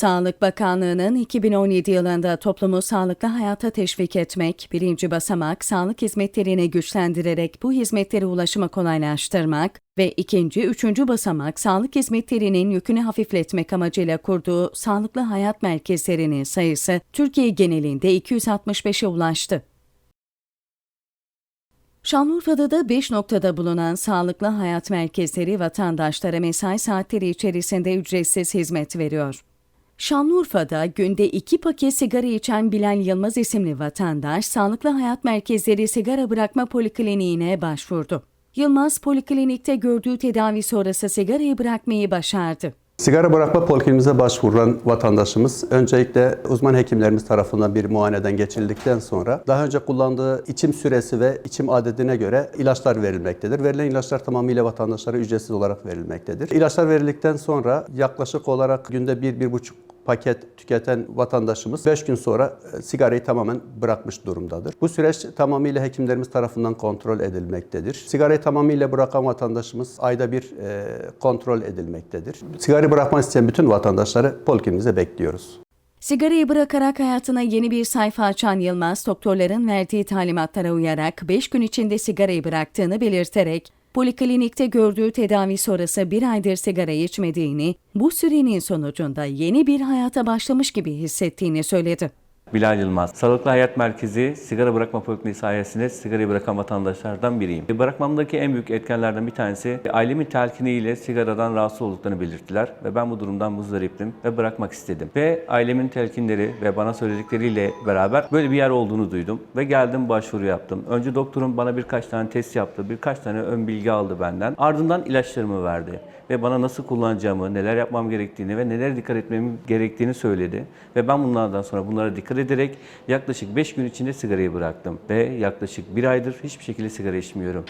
Sağlık Bakanlığı'nın 2017 yılında toplumu sağlıklı hayata teşvik etmek, birinci basamak sağlık hizmetlerini güçlendirerek bu hizmetlere ulaşımı kolaylaştırmak ve ikinci, üçüncü basamak sağlık hizmetlerinin yükünü hafifletmek amacıyla kurduğu sağlıklı hayat merkezlerinin sayısı Türkiye genelinde 265'e ulaştı. Şanlıurfa'da da 5 noktada bulunan sağlıklı hayat merkezleri vatandaşlara mesai saatleri içerisinde ücretsiz hizmet veriyor. Şanlıurfa'da günde iki paket sigara içen Bilal Yılmaz isimli vatandaş Sağlıklı Hayat Merkezleri Sigara Bırakma Polikliniğine başvurdu. Yılmaz poliklinikte gördüğü tedavi sonrası sigarayı bırakmayı başardı. Sigara bırakma polikliniğimize başvuran vatandaşımız öncelikle uzman hekimlerimiz tarafından bir muayeneden geçirildikten sonra daha önce kullandığı içim süresi ve içim adedine göre ilaçlar verilmektedir. Verilen ilaçlar tamamıyla vatandaşlara ücretsiz olarak verilmektedir. İlaçlar verildikten sonra yaklaşık olarak günde 1-1,5 paket tüketen vatandaşımız 5 gün sonra e, sigarayı tamamen bırakmış durumdadır. Bu süreç tamamıyla hekimlerimiz tarafından kontrol edilmektedir. Sigarayı tamamıyla bırakan vatandaşımız ayda bir e, kontrol edilmektedir. Sigarayı bırakmak isteyen bütün vatandaşları polikliniğimize bekliyoruz. Sigarayı bırakarak hayatına yeni bir sayfa açan Yılmaz, doktorların verdiği talimatlara uyarak 5 gün içinde sigarayı bıraktığını belirterek, poliklinikte gördüğü tedavi sonrası bir aydır sigara içmediğini, bu sürenin sonucunda yeni bir hayata başlamış gibi hissettiğini söyledi. Bilal Yılmaz. Sağlıklı Hayat Merkezi sigara bırakma politiği sayesinde sigarayı bırakan vatandaşlardan biriyim. E, Bırakmamdaki en büyük etkenlerden bir tanesi ailemin telkiniyle sigaradan rahatsız olduklarını belirttiler ve ben bu durumdan muzdariptim ve bırakmak istedim. Ve ailemin telkinleri ve bana söyledikleriyle beraber böyle bir yer olduğunu duydum ve geldim başvuru yaptım. Önce doktorum bana birkaç tane test yaptı, birkaç tane ön bilgi aldı benden. Ardından ilaçlarımı verdi ve bana nasıl kullanacağımı, neler yapmam gerektiğini ve nelere dikkat etmem gerektiğini söyledi. Ve ben bunlardan sonra bunlara dikkat ederek yaklaşık 5 gün içinde sigarayı bıraktım. Ve yaklaşık bir aydır hiçbir şekilde sigara içmiyorum.